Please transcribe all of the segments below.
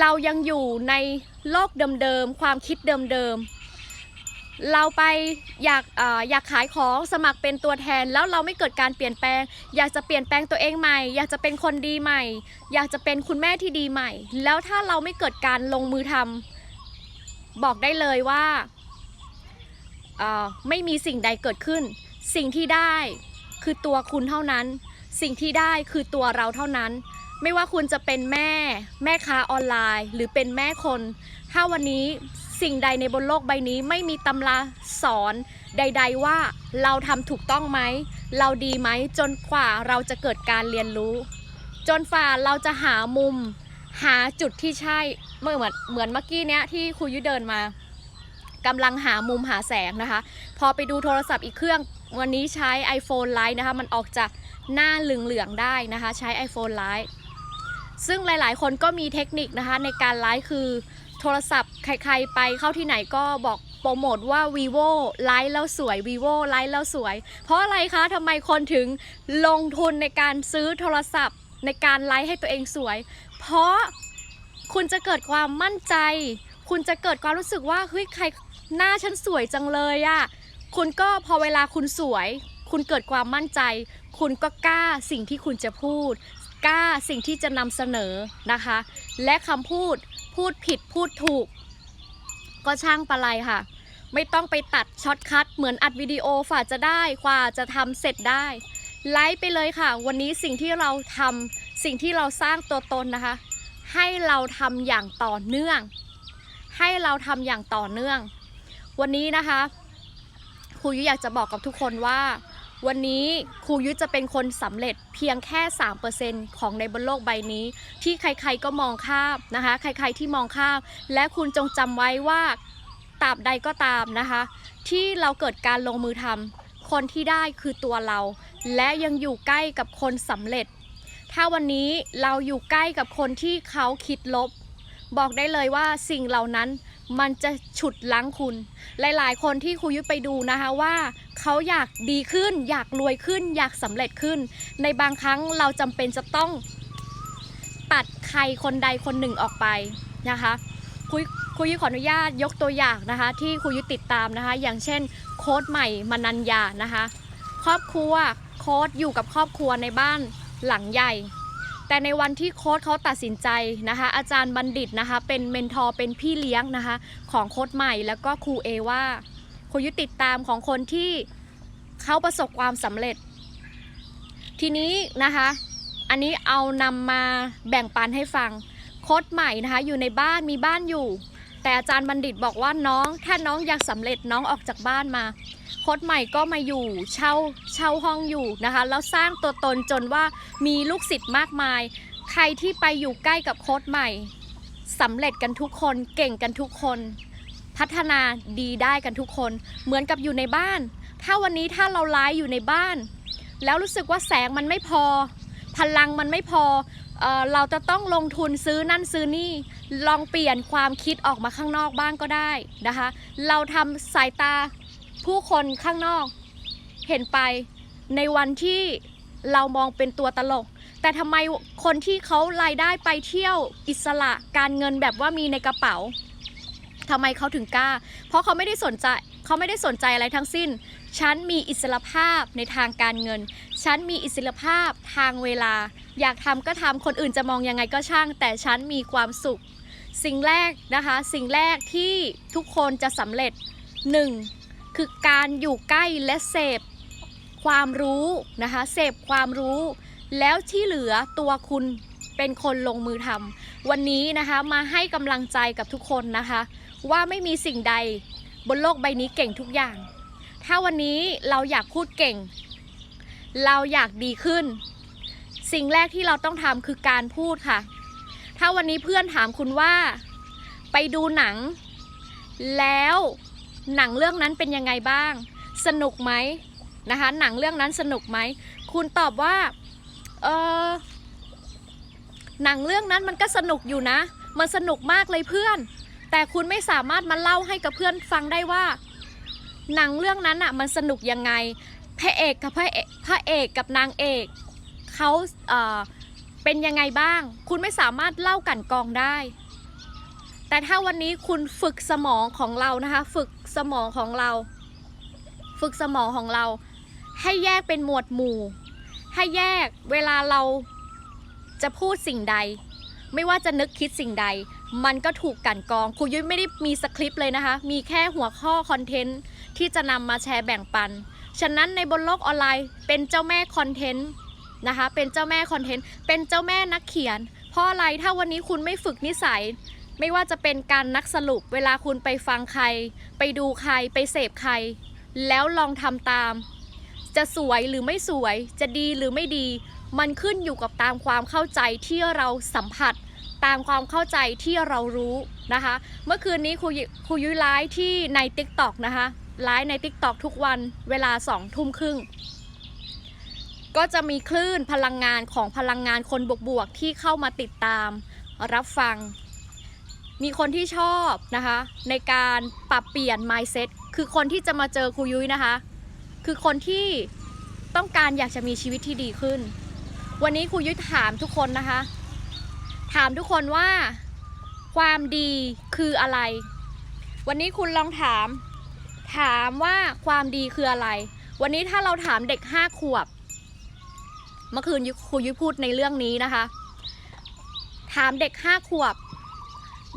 เรายังอยู่ในโลกเดิมๆ ความคิดเดิมๆ เราไปอยากออยากขายของสมัครเป็นตัวแทน แล้วเราไม่เกิดการเปลี่ยนแปลง อยากจะเปลี่ยนแปลงตัวเองใหม่ อยากจะเป็นคนดีใหม่ อยากจะเป็นคุณแม่ที่ดีใหม่ แล้วถ้าเราไม่เกิดการลงมือทำบอกได้เลยว่าไม่มีสิ่งใดเกิดขึ้น สิ่งที่ได้คือตัวคุณเท่านั้น สิ่งที่ได้คือตัวเราเท่านั้น ไม่ว่าคุณจะเป็นแม่ แม่ค้าออนไลน์ หรือเป็นแม่คน ถ้าวันนี้สิ่งใดในบนโลกใบนี้ไม่มีตำราสอนใด ๆ ว่าเราทำถูกต้องไหม เราดีไหมจนกว่าเราจะเกิดการเรียนรู้ จนฝ่าเราจะหามุม หาจุดที่ใช่เมื่อเหมือนเหมือนเมื่อกี้เนี้ยที่ครูยุเดินมากำลังหามุมหาแสงนะคะ พอไปดูโทรศัพท์อีกเครื่องวันนี้ใช้ iPhone Lite นะคะ มันออกจากหน้าเหลืองๆได้นะคะ ใช้ iPhone Lite ซึ่งหลายๆ คนก็มีเทคนิคนะคะในการไลฟ์คือโทรศัพท์ใครๆไปเข้าที่ไหนก็บอกโปรโมทว่า vivo ไลฟ์แล้วสวย vivo ไลฟ์แล้วสวย เพราะอะไรคะทำไมคนถึงลงทุนในการซื้อโทรศัพท์ ในการไลฟ์ให้ตัวเองสวย เพราะคุณจะเกิดความมั่นใจ คุณจะเกิดความรู้สึกว่าเฮ้ยใครหน้าฉันสวยจังเลยอะคุณก็พอเวลาคุณสวย คุณเกิดความมั่นใจ คุณก็กล้าสิ่งที่คุณจะพูด กล้าสิ่งที่จะนำเสนอนะคะ และคำพูดพูดผิดพูดถูก ก็ช่างปะไรค่ะ ไม่ต้องไปตัดช็อตคัทเหมือนอัดวิดีโอฝ่าจะได้กว่าจะทำเสร็จได้ไลฟ์ไปเลยค่ะ วันนี้สิ่งที่เราทำสิ่งที่เราสร้างตัวตนนะคะ ให้เราทำอย่างต่อเนื่อง ให้เราทำอย่างต่อเนื่อง วันนี้นะคะครูยุอยากจะบอกกับทุกคนว่า วันนี้ครูยุทธจะเป็นคนสำเร็จเพียงแค่ 3%ของในบนโลกใบนี้ ที่ใครๆก็มองข้ามนะคะ ใครๆที่มองข้าม และคุณจงจำไว้ว่าตราบใดก็ตามนะคะ ที่เราเกิดการลงมือทำคนที่ได้คือตัวเรา และยังอยู่ใกล้กับคนสำเร็จ ถ้าวันนี้เราอยู่ใกล้กับคนที่เขาคิดลบ บอกได้เลยว่าสิ่งเหล่านั้น มันจะฉุดลั้งคุณ หลายๆ คนที่ครูยุทธไปดูนะคะว่าเขาอยากดีขึ้น อยากรวยขึ้น อยากสำเร็จขึ้น ในบางครั้งเราจำเป็นจะต้องตัดใครคนใดคนหนึ่งออกไปนะคะครูครูยุทธขออนุญาตยกตัวอย่างนะคะ ที่ครูยุทธติดตามนะคะ อย่างเช่น โค้ดใหม่มนัญญานะคะ ครอบครัวโค้ดอยู่กับครอบครัวในบ้านหลังใหญ่ แต่ในวันที่โค้ดเขาตัดสินใจนะคะ อาจารย์บัณฑิตนะคะ เป็นเมนทอร์เป็นพี่เลี้ยงนะคะ ของโค้ดใหม่แล้วก็ครูเอว่าครูยุติดตามของคนที่เขาประสบความสำเร็จ ทีนี้นะคะ อันนี้เอานำมาแบ่งปันให้ฟังโค้ดใหม่นะคะ อยู่ในบ้านมีบ้านอยู่ แต่อาจารย์บัณฑิตบอกว่าน้อง ถ้าน้องอยากสำเร็จน้องออกจากบ้านมาโค้ดใหม่ก็มาอยู่เช่าเช่าห้องอยู่นะคะแล้วสร้างตัวตนจนว่ามีลูกศิษย์มากมาย ใครที่ไปอยู่ใกล้กับโค้ดใหม่สำเร็จกันทุกคนเก่งกันทุกคน พัฒนาดีได้กันทุกคน เหมือนกับอยู่ในบ้าน ถ้าวันนี้ถ้าเราไลฟ์อยู่ในบ้าน แล้วรู้สึกว่าแสงมันไม่พอ พลังมันไม่พอ เเราจะต้องลงทุนซื้อนั่นซื้อนี่ลองเปลี่ยนความคิดออกมาข้างนอกบ้างก็ได้นะคะ เราทำสายตาผู้คนข้างนอกเห็นไปในวันที่เรามองเป็นตัวตลก แต่ทำไมคนที่เขารายได้ไปเที่ยวอิสระการเงินแบบว่ามีในกระเป๋าทำไมเขาถึงกล้า เพราะเขาไม่ได้สนใจเขาไม่ได้สนใจอะไรทั้งสิ้น ฉันมีอิสรภาพในทางการเงิน ฉันมีอิสรภาพทางเวลา อยากทำก็ทำ คนอื่นจะมองยังไงก็ช่าง แต่ฉันมีความสุข สิ่งแรกนะคะ สิ่งแรกที่ทุกคนจะสำเร็จหนึ่งคือการอยู่ใกล้และเสพความรู้นะคะ เสพความรู้ แล้วที่เหลือตัวคุณเป็นคนลงมือทำวันนี้นะคะมาให้กำลังใจกับทุกคนนะคะ ว่าไม่มีสิ่งใดบนโลกใบนี้เก่งทุกอย่าง ถ้าวันนี้เราอยากพูดเก่ง เราอยากดีขึ้น สิ่งแรกที่เราต้องทำคือการพูดค่ะ ถ้าวันนี้เพื่อนถามคุณว่า ไปดูหนัง แล้วหนังเรื่องนั้นเป็นยังไงบ้าง สนุกไหมนะคะ หนังเรื่องนั้นสนุกไหม คุณตอบว่า เออหนังเรื่องนั้นมันก็สนุกอยู่นะ มันสนุกมากเลยเพื่อน แต่คุณไม่สามารถมาเล่าให้กับเพื่อนฟังได้ว่า หนังเรื่องนั้นอะมันสนุกยังไงพระเอกกับพระเอกพระเอกกับนางเอกเขาเอ่อเป็นยังไงบ้าง คุณไม่สามารถเล่ากันกองได้ แต่ถ้าวันนี้คุณฝึกสมองของเรานะคะ ฝึกสมองของเรา ฝึกสมองของเรา ให้แยกเป็นหมวดหมู่ ให้แยกเวลาเราจะพูดสิ่งใด ไม่ว่าจะนึกคิดสิ่งใด มันก็ถูกกันกอง ครูยุ้ยไม่ได้มีสคริปต์เลยนะคะ มีแค่หัวข้อคอนเทนต์ ที่จะนำมาแชร์แบ่งปัน ฉะนั้นในบนโลกออนไลน์ เป็นเจ้าแม่คอนเทนต์นะคะ เป็นเจ้าแม่คอนเทนต์ เป็นเจ้าแม่นักเขียน เพราะอะไร ถ้าวันนี้คุณไม่ฝึกนิสัย ไม่ว่าจะเป็นการนักสรุป เวลาคุณไปฟังใคร ไปดูใคร ไปเสพใคร แล้วลองทำตาม จะสวยหรือไม่สวย จะดีหรือไม่ดี มันขึ้นอยู่กับตามความเข้าใจที่เราสัมผัส ตามความเข้าใจที่เรารู้นะคะ เมื่อคืนนี้ครูยุครูยุ้ยไลฟ์ที่ใน t ิ k t o k นะคะ ไลฟ์ใน t ิ k t o k ทุกวันเวลาสองทุ่มครึ่ง ก็จะมีคลื่นพลังงานของพลังงานคนบวกๆที่เข้ามาติดตามรับฟัง มีคนที่ชอบนะคะ ในการปรับเปลี่ยน mindset คือคนที่จะมาเจอครูยุ้ยนะคะ คือคนที่ต้องการอยากจะมีชีวิตที่ดีขึ้น วันนี้ครูยุ้ยถามทุกคนนะคะ ถามทุกคนว่าความดีคืออะไร วันนี้คุณลองถาม ถามว่าความดีคืออะไร วันนี้ถ้าเราถามเด็กห้าขวบ เมื่อคืนยุครูยุ้ยพูดในเรื่องนี้นะคะ ถามเด็กห้าขวบ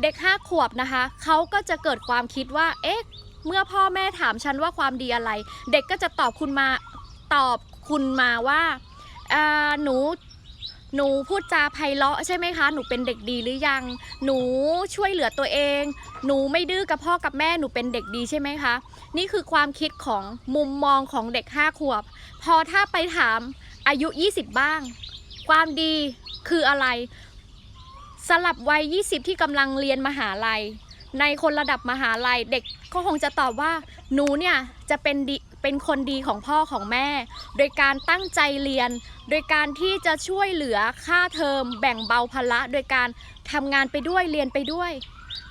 เด็กห้าขวบนะคะเขาก็จะเกิดความคิดว่า เอ๊ะ เมื่อพ่อแม่ถามฉันว่าความดีอะไร เด็กก็จะตอบคุณมาตอบคุณมาว่าหนู หนูพูดจาไพเราะใช่ไหมคะ หนูเป็นเด็กดีหรือยัง หนูช่วยเหลือตัวเอง หนูไม่ดื้อกับพ่อกับแม่ หนูเป็นเด็กดีใช่ไหมคะ นี่คือความคิดของมุมมองของเด็กห้าขวบ พอถ้าไปถามอายุ 20 บ้าง ความดีคืออะไร สลับวัย 20 ที่กำลังเรียนมหาลัย ในคนระดับมหาลัยเด็กก็คงจะตอบว่า หนูเนี่ยจะเป็นดี เป็นคนดีของพ่อของแม่ โดยการตั้งใจเรียน โดยการที่จะช่วยเหลือค่าเทอม แบ่งเบาภาระโดยการทำงานไปด้วยเรียนไปด้วย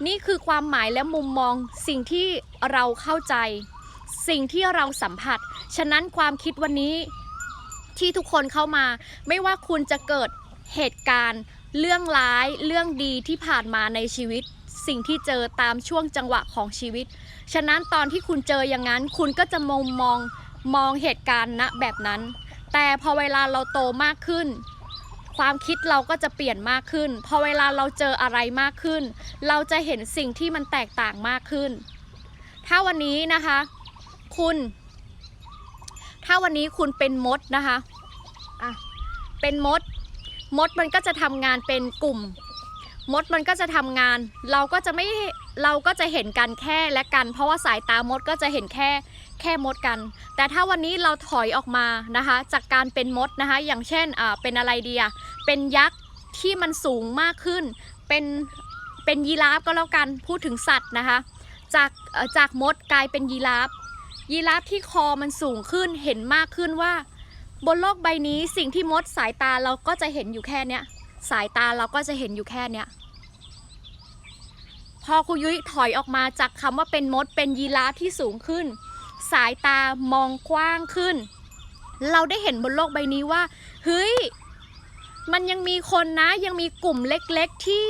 นี่คือความหมายและมุมมองสิ่งที่เราเข้าใจ สิ่งที่เราสัมผัส ฉะนั้นความคิดวันนี้ที่ทุกคนเข้ามา ไม่ว่าคุณจะเกิดเหตุการณ์ เรื่องร้ายเรื่องดีที่ผ่านมาในชีวิต สิ่งที่เจอตามช่วงจังหวะของชีวิต ฉะนั้นตอนที่คุณเจออย่างนั้น คุณก็จะมองมองมองเหตุการณ์ณแบบนั้น แต่พอเวลาเราโตมากขึ้น ความคิดเราก็จะเปลี่ยนมากขึ้น พอเวลาเราเจออะไรมากขึ้น เราจะเห็นสิ่งที่มันแตกต่างมากขึ้น ถ้าวันนี้นะคะ คุณ ถ้าวันนี้คุณเป็นมดนะคะอะเป็นมด มดมันก็จะทำงานเป็นกลุ่ม มดมันก็จะทำงาน เราก็จะไม่เราก็จะเห็นกันแค่และกัน เพราะว่าสายตามดก็จะเห็นแค่แค่มดกัน แต่ถ้าวันนี้เราถอยออกมานะคะ จากการเป็นมดนะคะ อย่างเช่นอ่าเป็นอะไรดีอะเป็นยักษ์ที่มันสูงมากขึ้น เป็นเป็นยีราฟก็แล้วกันพูดถึงสัตว์นะคะ จากจากมดกลายเป็นยีราฟยีราฟที่คอมันสูงขึ้นเห็นมากขึ้นว่า บนโลกใบนี้สิ่งที่มดสายตาเราก็จะเห็นอยู่แค่เนี้ย สายตาเราก็จะเห็นอยู่แค่เนี้ยพอครูยุ้ยถอยออกมาจากคำว่าเป็นมดเป็นยีราฟที่สูงขึ้น สายตามองกว้างขึ้น เราได้เห็นบนโลกใบนี้ว่าเฮ้ยมันยังมีคนนะยังมีกลุ่มเล็กๆที่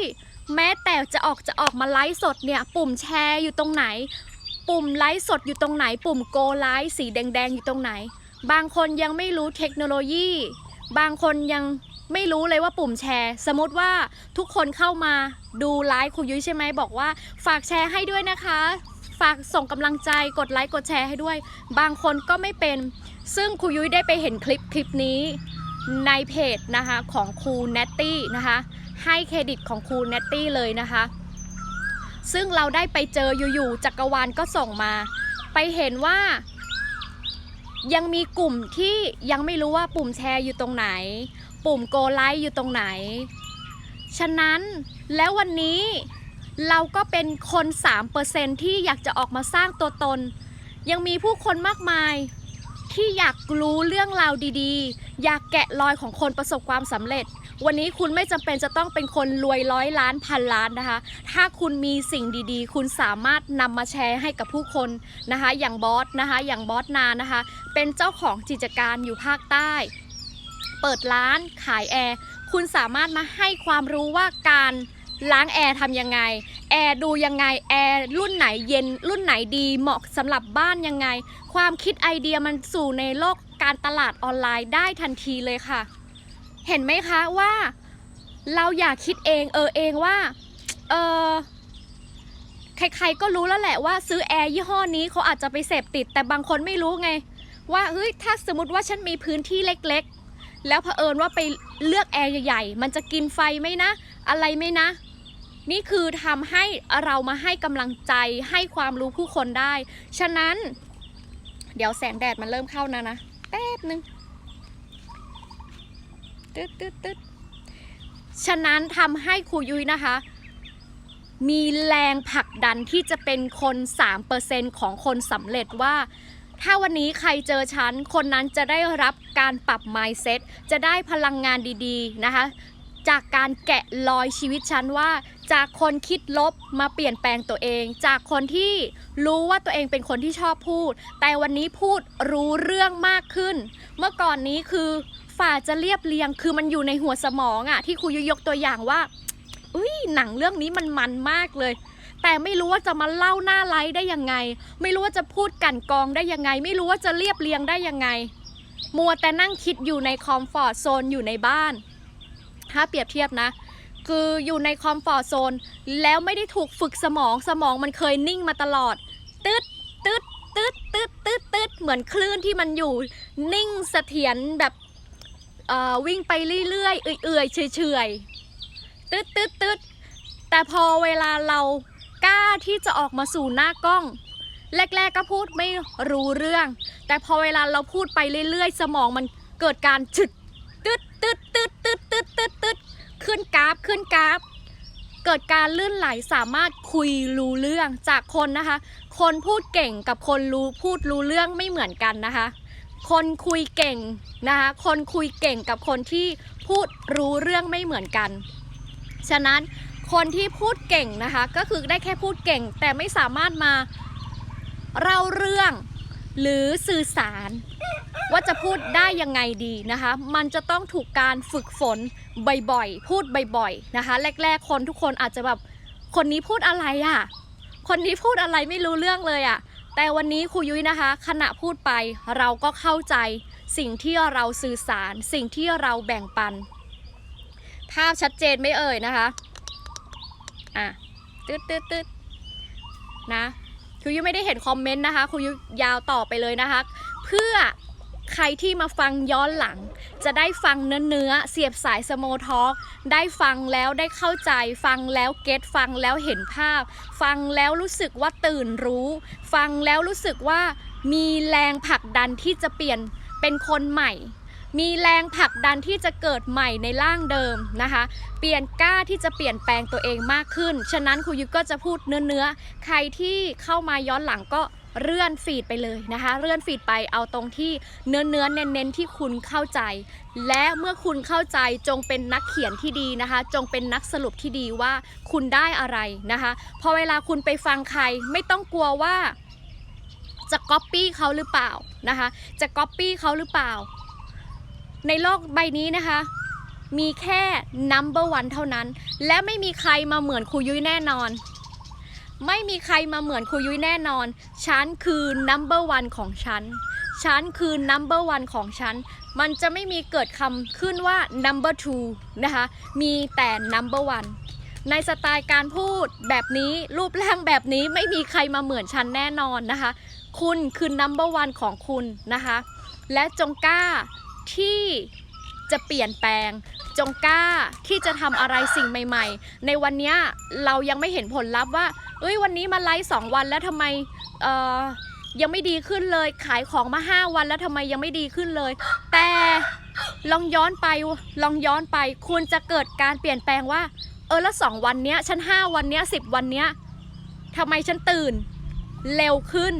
แม้แต่จะออกจะออกมาไลฟ์สดเนี่ย ปุ่มแชร์อยู่ตรงไหน ปุ่มไลฟ์สดอยู่ตรงไหน ปุ่มโกไลฟ์สีแดงๆอยู่ตรงไหน บางคนยังไม่รู้เทคโนโลยี บางคนยัง ไม่รู้เลยว่าปุ่มแชร์ สมมติว่าทุกคนเข้ามาดูไลฟ์ครูยุ้ยใช่ไหมบอกว่า ฝากแชร์ให้ด้วยนะคะ ฝากส่งกำลังใจกดไลค์กดแชร์ให้ด้วย บางคนก็ไม่เป็น ซึ่งครูยุ้ยได้ไปเห็นคลิปคลิปนี้ในเพจนะคะของครูเนตตี้นะคะ ให้เครดิตของครูเนตตี้เลยนะคะ ซึ่งเราได้ไปเจออยู่ๆจักรวาลก็ส่งมา ไปเห็นว่ายังมีกลุ่มที่ยังไม่รู้ว่าปุ่มแชร์อยู่ตรงไหน ปุ่มโกไลค์อยู่ตรงไหน ฉะนั้นแล้ววันนี้เราก็เป็นคน 3%ที่อยากจะออกมาสร้างตัวตน ยังมีผู้คนมากมาย ที่อยากรู้เรื่องราวดีๆ อยากแกะรอยของคนประสบความสำเร็จ วันนี้คุณไม่จำเป็นจะต้องเป็นคนรวยร้อยล้านพันล้านนะคะ ถ้าคุณมีสิ่งดีๆ คุณสามารถนำมาแชร์ให้กับผู้คนนะคะ อย่างบอสนะคะ อย่างบอสนานะคะ เป็นเจ้าของกิจการอยู่ภาคใต้ เปิดร้านขายแอร์คุณสามารถมาให้ความรู้ว่าการล้างแอร์ทำยังไง แอร์ดูยังไง แอร์รุ่นไหนเย็น รุ่นไหนดีเหมาะสำหรับบ้านยังไง ความคิดไอเดียมันสู่ในโลกการตลาดออนไลน์ได้ทันทีเลยค่ะ เห็นไหมคะว่า เราอยากคิดเองเออเองว่าเออใครๆก็รู้แล้วแหละว่าซื้อแอร์ยี่ห้อนี้เขาอาจจะไปเสพติด แต่บางคนไม่รู้ไง ว่าเฮ้ยถ้าสมมติว่าฉันมีพื้นที่เล็ก ๆ แล้วเผอิญว่าไปเลือกแอร์ใหญ่ๆ มันจะกินไฟไหมนะ อะไรไหมนะ นี่คือทำให้เรามาให้กำลังใจให้ความรู้ผู้คนได้ ฉะนั้น เดี๋ยวแสงแดดมันเริ่มเข้านะนะ แป๊บนึงตึ๊ดตึ๊ดตึ๊ดฉะนั้นทำให้ครูยุ้ยนะคะ มีแรงผลักดันที่จะเป็นคน 3%ของคนสำเร็จว่า ถ้าวันนี้ใครเจอฉัน คนนั้นจะได้รับการปรับ mindset จะได้พลังงานดีๆนะคะ จากการแกะรอยชีวิตฉันว่า จากคนคิดลบมาเปลี่ยนแปลงตัวเอง จากคนที่รู้ว่าตัวเองเป็นคนที่ชอบพูด แต่วันนี้พูดรู้เรื่องมากขึ้น เมื่อก่อนนี้คือฝ่าจะเรียบเรียง คือมันอยู่ในหัวสมองอะที่ครูยุยยกตัวอย่างว่าอุ้ยหนังเรื่องนี้มันมันมากเลย แต่ไม่รู้ว่าจะมาเล่าหน้าไลฟ์ได้ยังไง ไม่รู้ว่าจะพูดกันกองได้ยังไง ไม่รู้ว่าจะเรียบเรียงได้ยังไง มัวแต่นั่งคิดอยู่ในคอมฟอร์ทโซนอยู่ในบ้าน ถ้าเปรียบเทียบนะ คืออยู่ในคอมฟอร์ทโซนแล้วไม่ได้ถูกฝึกสมองสมองมันเคยนิ่งมาตลอด ตึ๊ดตึ๊ดตึ๊ดตึ๊ดตึ๊ดตึ๊ดเหมือนคลื่นที่มันอยู่นิ่งเสถียรแบบวิ่งไปเรื่อยๆ เอื่อยๆเฉยๆ ตึ๊ดตึ๊ดตึ๊ดแต่พอเวลาเรา กล้าที่จะออกมาสู่หน้ากล้อง แรก ๆ ก็พูดไม่รู้เรื่อง แต่พอเวลาเราพูดไปเรื่อย ๆ สมองมันเกิดการฉึดตึ๊ดตึ๊ดตึ๊ดตึ๊ดตึ๊ดตึ๊ดตึ๊ดขึ้นกราฟขึ้นกราฟ เกิดการลื่นไหลสามารถคุยรู้เรื่องจากคนนะคะ คนพูดเก่งกับคนรู้พูดรู้เรื่องไม่เหมือนกันนะคะ คนคุยเก่งนะคะคนคุยเก่งกับคนที่พูดรู้เรื่องไม่เหมือนกัน ฉะนั้น คนที่พูดเก่งนะคะ ก็คือได้แค่พูดเก่ง แต่ไม่สามารถมาเล่าเรื่องหรือสื่อสาร ว่าจะพูดได้ยังไงดีนะคะ มันจะต้องถูกการฝึกฝนบ่อยๆ พูดบ่อยๆนะคะ แรก ๆ คนทุกคนอาจจะแบบคนนี้พูดอะไรอะ่ะ คนนี้พูดอะไรไม่รู้เรื่องเลยอะ่ะ แต่วันนี้ครูยุ้ยนะคะ ขณะพูดไปเราก็เข้าใจสิ่งที่เราสื่อสาร สิ่งที่เราแบ่งปัน ภาพชัดเจนไม่เอ่ยนะคะ อะตึ๊ดตึ๊ดตึ๊ดนะครูยุไม่ได้เห็นคอมเมนต์นะคะครูยุยาวต่อไปเลยนะคะ เพื่อใครที่มาฟังย้อนหลัง จะได้ฟังเนื้อเนื้อเสียบสายสโมทอ l k ได้ฟังแล้วได้เข้าใจ ฟังแล้วเก็ตฟังแล้วเห็นภาพ ฟังแล้วรู้สึกว่าตื่นรู้ ฟังแล้วรู้สึกว่ามีแรงผลักดันที่จะเปลี่ยนเป็นคนใหม่ มีแรงผลักดันที่จะเกิดใหม่ในร่างเดิมนะคะ เปลี่ยนกล้าที่จะเปลี่ยนแปลงตัวเองมากขึ้น ฉะนั้นครูยุทธก็จะพูดเนื้อเนื้อๆใครที่เข้ามาย้อนหลังก็เลื่อนฟีดไปเลยนะคะ เลื่อนฟีดไปเอาตรงที่เนื้อเนื้อๆเน้นๆที่คุณเข้าใจ และเมื่อคุณเข้าใจจงเป็นนักเขียนที่ดีนะคะ จงเป็นนักสรุปที่ดีว่าคุณได้อะไรนะคะ พอเวลาคุณไปฟังใครไม่ต้องกลัวว่าจะก๊อปปี้เขาหรือเปล่านะคะ จะก๊อปปี้เขาหรือเปล่า ในโลกใบนี้นะคะ มีแค่ number one เท่านั้น และไม่มีใครมาเหมือนครูยุ้ยแน่นอน ไม่มีใครมาเหมือนครูยุ้ยแน่นอน ฉันคือ number one ของฉัน ฉันคือ number one ของฉัน มันจะไม่มีเกิดคำขึ้นว่า number two นะคะ มีแต่ number one ในสไตล์การพูดแบบนี้รูปร่างแบบนี้ไม่มีใครมาเหมือนฉันแน่นอนนะคะ คุณคือ number one ของคุณนะคะ และจงกล้า ที่จะเปลี่ยนแปลง จงกล้าที่จะทำอะไรสิ่งใหม่ ๆ ในวันนี้เรายังไม่เห็นผลลัพธ์ว่าเอ้ยวันนี้มาไลฟ์สองวันแล้วทำไมเอ่อยังไม่ดีขึ้นเลย ขายของมา 5 วันแล้วทำไมยังไม่ดีขึ้นเลย แต่ลองย้อนไปลองย้อนไป คุณจะเกิดการเปลี่ยนแปลงว่า เออแล้วสองวันเนี้ยฉันห้าวันเนี้ยสิบวันเนี้ยทำไมฉันตื่น เร็วขึ้น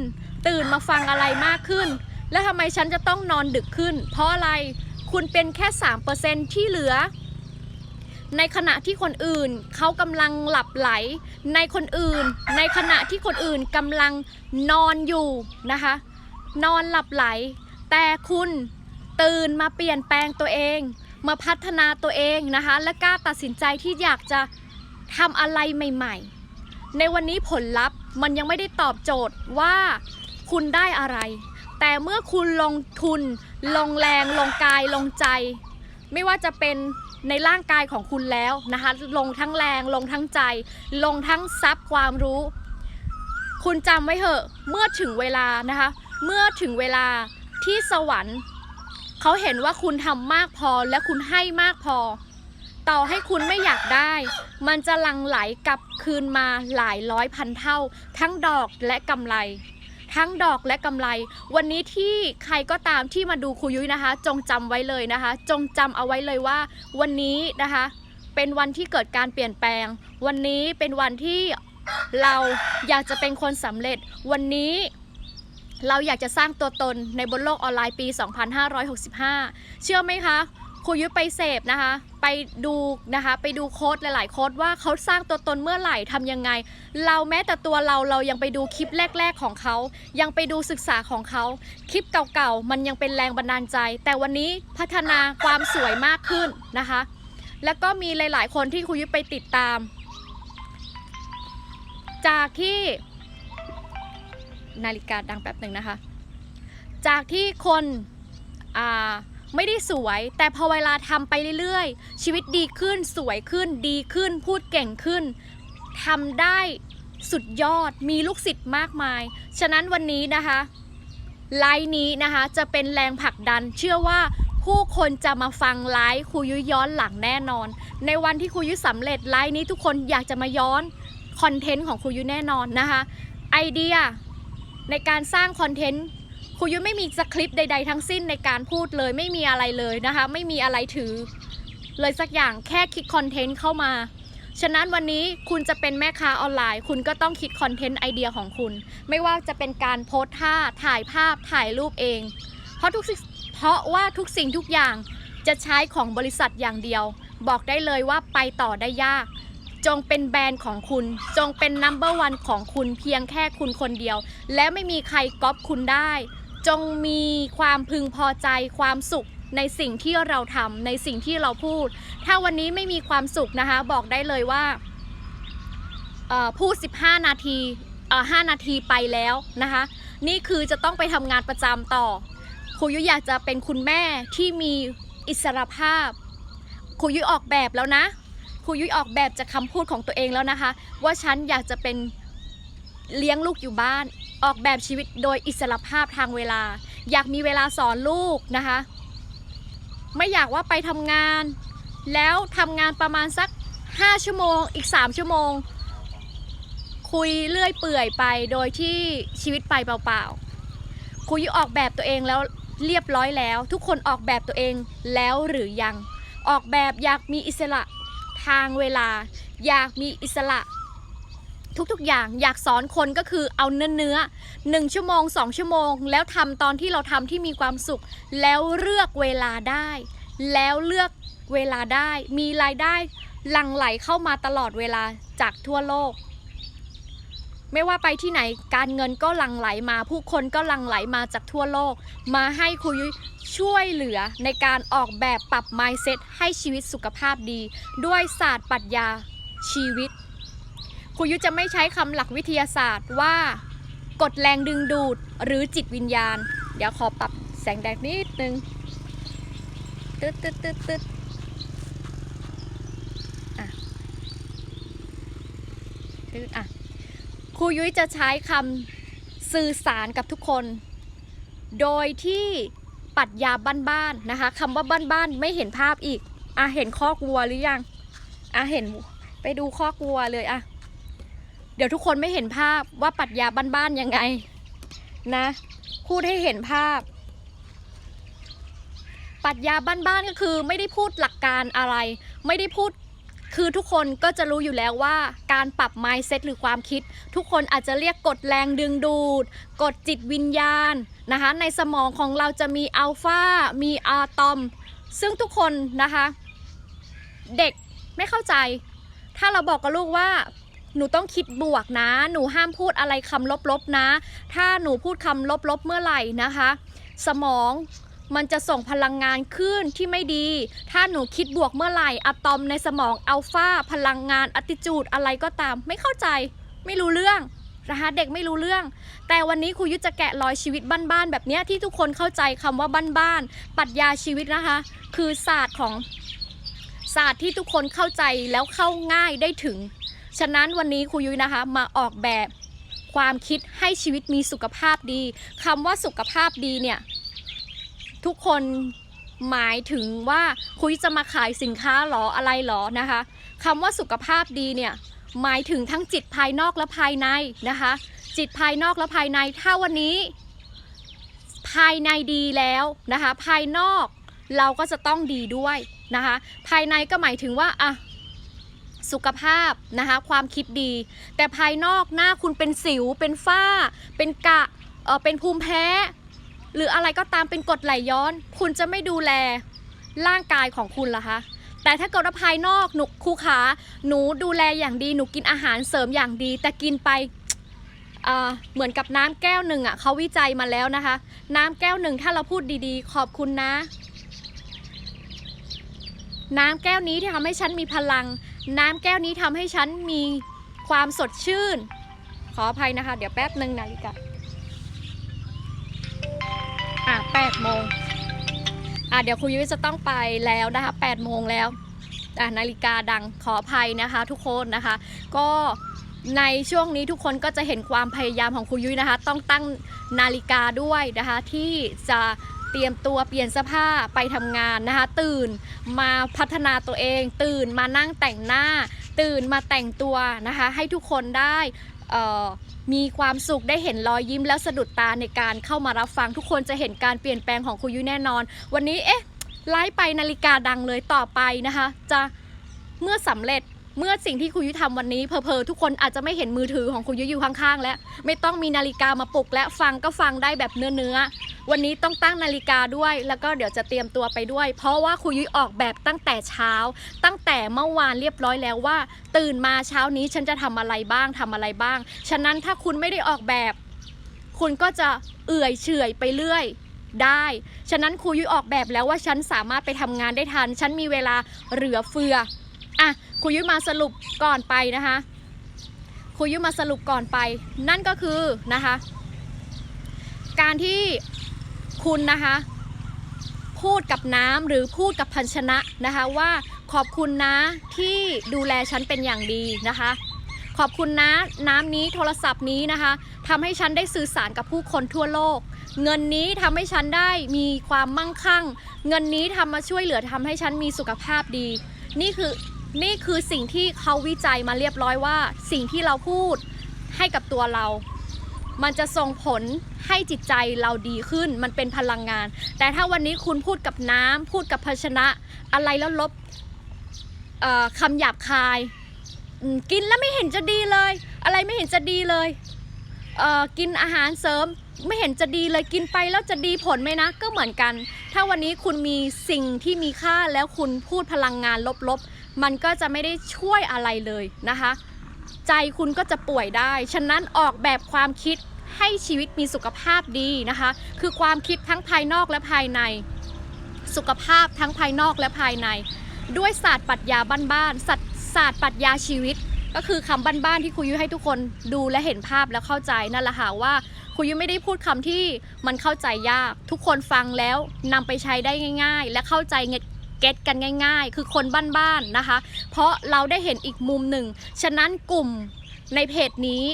ตื่นมาฟังอะไรมากขึ้น แล้วทำไมฉันจะต้องนอนดึกขึ้น เพราะอะไรคุณเป็นแค่ 3%ที่เหลือ ในขณะที่คนอื่นเขากำลังหลับไหล ในคนอื่น ในขณะที่คนอื่นกำลังนอนอยู่นะคะ นอนหลับไหล แต่คุณตื่นมาเปลี่ยนแปลงตัวเอง มาพัฒนาตัวเองนะคะ และกล้าตัดสินใจที่อยากจะทำอะไรใหม่ ๆ ในวันนี้ผลลัพธ์มันยังไม่ได้ตอบโจทย์ว่าคุณได้อะไร แต่เมื่อคุณลงทุน ลงแรง ลงกาย ลงใจ ไม่ว่าจะเป็นในร่างกายของคุณแล้วนะคะ ลงทั้งแรง ลงทั้งใจ ลงทั้งทรัพย์ความรู้ คุณจำไว้เถอะ เมื่อถึงเวลานะคะ เมื่อถึงเวลาที่สวรรค์เขาเห็นว่าคุณทำมากพอและคุณให้มากพอ ต่อให้คุณไม่อยากได้ มันจะลังไหลกลับคืนมาหลายร้อยพันเท่า ทั้งดอกและกำไร ทั้งดอกและกำไร วันนี้ที่ใครก็ตามที่มาดูครูยุ้ยนะคะ จงจำไว้เลยนะคะ จงจำเอาไว้เลยว่า วันนี้นะคะ เป็นวันที่เกิดการเปลี่ยนแปลง วันนี้เป็นวันที่เราอยากจะเป็นคนสำเร็จ วันนี้เราอยากจะสร้างตัวตนในบนโลกออนไลน์ปี 2565 เชื่อไหมคะ ครูยุ้ยไปเสพนะคะ ไปดูนะคะ ไปดูโค้ดหลาย ๆ โค้ดว่าเขาสร้างตัวตนเมื่อไหร่ทำยังไง เราแม้แต่ตัวเราเรายังไปดูคลิปแรก ๆ ของเขา ยังไปดูศึกษาของเขา คลิปเก่า ๆ มันยังเป็นแรงบันดาลใจ แต่วันนี้พัฒนาความสวยมากขึ้นนะคะ แล้วก็มีหลาย ๆ คนที่ครูยุ้ยไปติดตาม จากที่นาฬิกาดังแป๊บหนึ่งนะคะ จากที่คนอ่า ไม่ได้สวย แต่พอเวลาทำไปเรื่อยๆ ชีวิตดีขึ้นสวยขึ้นดีขึ้น พูดเก่งขึ้นทำได้สุดยอดมีลูกศิษย์มากมาย ฉะนั้นวันนี้นะคะไลฟ์นี้นะคะจะเป็นแรงผลักดัน เชื่อว่าผู้คนจะมาฟังไลฟ์ครูยุ้ยย้อนหลังแน่นอน ในวันที่ครูยุ้ยสำเร็จไลฟ์นี้ทุกคนอยากจะมาย้อนคอนเทนต์ของครูยุ้ยแน่นอนนะคะไอเดียในการสร้างคอนเทนต์ ครูยุ้ยไม่มีสคริปต์ใด ๆ ทั้งสิ้นในการพูดเลยไม่มีอะไรเลยนะคะ ไม่มีอะไรถือ เลยสักอย่างแค่คิดคอนเทนต์เข้ามา ฉะนั้นวันนี้คุณจะเป็นแม่ค้าออนไลน์ คุณก็ต้องคิดคอนเทนต์ไอเดียของคุณ ไม่ว่าจะเป็นการโพสท่าถ่ายภาพถ่ายรูปเอง เพราะทุกเพราะว่าทุกสิ่งทุกอย่างจะใช้ของบริษัทอย่างเดียว บอกได้เลยว่าไปต่อได้ยาก จงเป็นแบรนด์ของคุณ จงเป็นนัมเบอร์วันของคุณเพียงแค่คุณคนเดียว และไม่มีใครก๊อปคุณได้ จงมีความพึงพอใจความสุขในสิ่งที่เราทำในสิ่งที่เราพูด ถ้าวันนี้ไม่มีความสุขนะคะ บอกได้เลยว่าพูด 15 นาทีเอ่อ5นาทีไปแล้วนะคะ นี่คือจะต้องไปทำงานประจำต่อครูยุยอยากจะเป็นคุณแม่ที่มีอิสรภาพครูยุยออกแบบแล้วนะครูยุ้ยออกแบบจากคำพูดของตัวเองแล้วนะคะ ว่าฉันอยากจะเป็นเลี้ยงลูกอยู่บ้าน ออกแบบชีวิตโดยอิสระภาพทางเวลา อยากมีเวลาสอนลูกนะคะ ไม่อยากว่าไปทำงาน แล้วทำงานประมาณสัก 5 ชั่วโมง อีก 3 ชั่วโมง คุยเลื่อยเปื่อยไปโดยที่ชีวิตไปเปล่าๆ คุยออกแบบตัวเองแล้วเรียบร้อยแล้ว ทุกคนออกแบบตัวเองแล้วหรือยัง ออกแบบอยากมีอิสระทางเวลา อยากมีอิสระ ทุกๆ อย่างอยากสอนคนก็คือเอาเนื้อเนื้อหนึ่งชั่วโมงสองชั่วโมง แล้วทำตอนที่เราทำที่มีความสุข แล้วเลือกเวลาได้ แล้วเลือกเวลาได้ มีรายได้หลั่งไหลเข้ามาตลอดเวลาจากทั่วโลก ไม่ว่าไปที่ไหนการเงินก็หลั่งไหลมา ผู้คนก็หลั่งไหลมาจากทั่วโลก มาให้คุยช่วยเหลือในการออกแบบปรับ mindset ให้ชีวิตสุขภาพดี ด้วยศาสตร์ปรัชญาชีวิต ครูยุ้ยจะไม่ใช้คำหลักวิทยาศาสตร์ว่ากดแรงดึงดูดหรือจิตวิญญาณ เดี๋ยวขอปรับแสงแดดนิดนึงตึ๊ดตึ๊ดตึ๊ดตึ๊ดอะตึ๊ดอะครูยุ้ยจะใช้คำสื่อสารกับทุกคน โดยที่ปรัชญาบ้านๆนะคะคำว่าบ้านๆไม่เห็นภาพอีกอะเห็นคอกวัวหรือยังอะเห็นไปดูคอกวัวเลยอะ เดี๋ยวทุกคนไม่เห็นภาพว่าปรัชญาบ้านๆยังไง นะ พูดให้เห็นภาพปรัชญาบ้านๆก็คือไม่ได้พูดหลักการอะไร ไม่ได้พูดคือทุกคนก็จะรู้อยู่แล้วว่าการปรับ mindset หรือความคิด ทุกคนอาจจะเรียกกดแรงดึงดูดกดจิตวิญญาณนะคะในสมองของเราจะมีอัลฟามีอะตอม ซึ่งทุกคนนะคะ เด็กไม่เข้าใจ ถ้าเราบอกกับลูกว่า หนูต้องคิดบวกนะ หนูห้ามพูดอะไรคำลบๆนะ ถ้าหนูพูดคำลบๆเมื่อไหร่นะคะ สมองมันจะส่งพลังงานขึ้นที่ไม่ดี ถ้าหนูคิดบวกเมื่อไหร่อะตอมในสมองอัลฟาพลังงานอัติจูดอะไรก็ตาม ไม่เข้าใจ ไม่รู้เรื่องนะคะเด็กไม่รู้เรื่อง แต่วันนี้ครูยุทธจะแกะรอยชีวิตบ้านๆแบบนี้ที่ทุกคนเข้าใจคำว่าบ้านๆปรัชญาชีวิตนะคะ คือศาสตร์ของศาสตร์ที่ทุกคนเข้าใจแล้วเข้าง่ายได้ถึง ฉะนั้นวันนี้ครูยุ้ยนะคะมาออกแบบความคิดให้ชีวิตมีสุขภาพดีคำว่าสุขภาพดีเนี่ยทุกคนหมายถึงว่าคุยจะมาขายสินค้าหรออะไรหรอนะคะคำว่าสุขภาพดีเนี่ยหมายถึงทั้งจิตภายนอกและภายในนะคะ จิตภายนอกและภายในถ้าวันนี้ ภายในดีแล้วนะคะ ภายนอกเราก็จะต้องดีด้วยนะคะ ภายในก็หมายถึงว่าอะ สุขภาพนะคะ ความคิดดี แต่ภายนอกหน้าคุณเป็นสิว เป็นฝ้า เป็นกะเออเป็นภูมิแพ้ หรืออะไรก็ตามเป็นกรดไหลย้อน คุณจะไม่ดูแลร่างกายของคุณล่ะคะแต่ถ้าเกิดว่าภายนอกหนูครูขาหนูดูแลอย่างดีหนูกินอาหารเสริมอย่างดี แต่กินไปเหมือนกับน้ำแก้วหนึ่งอะเขาวิจัยมาแล้วนะคะ น้ำแก้วหนึ่งถ้าเราพูดดีๆ ขอบคุณนะ น้ำแก้วนี้ที่ทำให้ฉันมีพลัง น้ำแก้วนี้ทำให้ฉันมีความสดชื่น ขออภัยนะคะ เดี๋ยวแป๊บหนึ่งนาฬิกาอะแปดโมงอะเดี๋ยวครูยุ้ยจะต้องไปแล้วนะคะแปดโมงแล้วอะนาฬิกาดังขออภัยนะคะ ทุกคนนะคะ ก็ในช่วงนี้ทุกคนก็จะเห็นความพยายามของครูยุ้ยนะคะ ต้องตั้งนาฬิกาด้วยนะคะที่จะ เตรียมตัวเปลี่ยนเสื้อผ้าไปทำงานนะคะ ตื่นมาพัฒนาตัวเอง ตื่นมานั่งแต่งหน้า ตื่นมาแต่งตัวนะคะ ให้ทุกคนได้มีความสุขได้เห็นรอยยิ้มแล้วสะดุดตาในการเข้ามารับฟังทุกคนจะเห็นการเปลี่ยนแปลงของครูยุ้ยแน่นอน วันนี้เอ๊ะไลฟ์ไปนาฬิกาดังเลยต่อไปนะคะ จะเมื่อสำเร็จ เมื่อสิ่งที่ครูยุ้ยทำวันนี้เพอๆทุกคนอาจจะไม่เห็นมือถือของครูยุ้ยอยู่ข้างๆ แล้วไม่ต้องมีนาฬิกามาปลุก และฟังก็ฟังได้แบบเนื้อๆวันนี้ต้องตั้งนาฬิกาด้วย แล้วก็เดี๋ยวจะเตรียมตัวไปด้วย เพราะว่าครูยุ้ยออกแบบตั้งแต่เช้า ตั้งแต่เมื่อวานเรียบร้อยแล้วว่า ตื่นมาเช้านี้ฉันจะทำอะไรบ้างทำอะไรบ้าง ฉะนั้นถ้าคุณไม่ได้ออกแบบ คุณก็จะเอื่อยเฉอยไปเรื่อยได้ ฉะนั้นครูยุ้ยออกแบบแล้วว่าฉันสามารถไปทำงานได้ทัน ฉันมีเวลาเหลือเฟือ อะครูยุ้ยมาสรุปก่อนไปนะคะครูยุ้ยมาสรุปก่อนไป นั่นก็คือนะคะ การที่คุณนะคะ พูดกับน้ำหรือพูดกับพันชนะนะคะว่าขอบคุณนะที่ดูแลฉันเป็นอย่างดีนะคะ ขอบคุณนะน้ำนี้โทรศัพท์นี้นะคะทำให้ฉันได้สื่อสารกับผู้คนทั่วโลก เงินนี้ทำให้ฉันได้มีความมั่งคั่ง เงินนี้ทำมาช่วยเหลือทำให้ฉันมีสุขภาพดี นี่คือ นี่คือสิ่งที่เขาวิจัยมาเรียบร้อยว่า สิ่งที่เราพูดให้กับตัวเรา มันจะส่งผลให้จิตใจเราดีขึ้น มันเป็นพลังงาน แต่ถ้าวันนี้คุณพูดกับน้ำพูดกับภาชนะ อะไรแล้วลบคำหยาบคาย กินแล้วไม่เห็นจะดีเลย อะไรไม่เห็นจะดีเลยเกินอาหารเสริมไม่เห็นจะดีเลยกินไปแล้วจะดีผลไหมนะ ก็เหมือนกัน ถ้าวันนี้คุณมีสิ่งที่มีค่าแล้วคุณพูดพลังงานลบๆ มันก็จะไม่ได้ช่วยอะไรเลยนะคะ ใจคุณก็จะป่วยได้ ฉะนั้นออกแบบความคิดให้ชีวิตมีสุขภาพดีนะคะ คือความคิดทั้งภายนอกและภายใน สุขภาพทั้งภายนอกและภายใน ด้วยศาสตร์ปรัชญาบ้านๆศาสตร์ศาสตร์ปรัชญาชีวิต ก็คือคำบ้านๆที่ครูยุ้ยให้ทุกคนดูและเห็นภาพและเข้าใจนั่นแหละค่ะว่าครูยุ้ยไม่ได้พูดคำที่มันเข้าใจยาก ทุกคนฟังแล้วนำไปใช้ได้ง่าย ๆ และเข้าใจ ก็ตกันง่าย ๆ คือคนบ้านๆนะคะ เพราะเราได้เห็นอีกมุมหนึ่ง ฉะนั้นกลุ่มในเพจนี้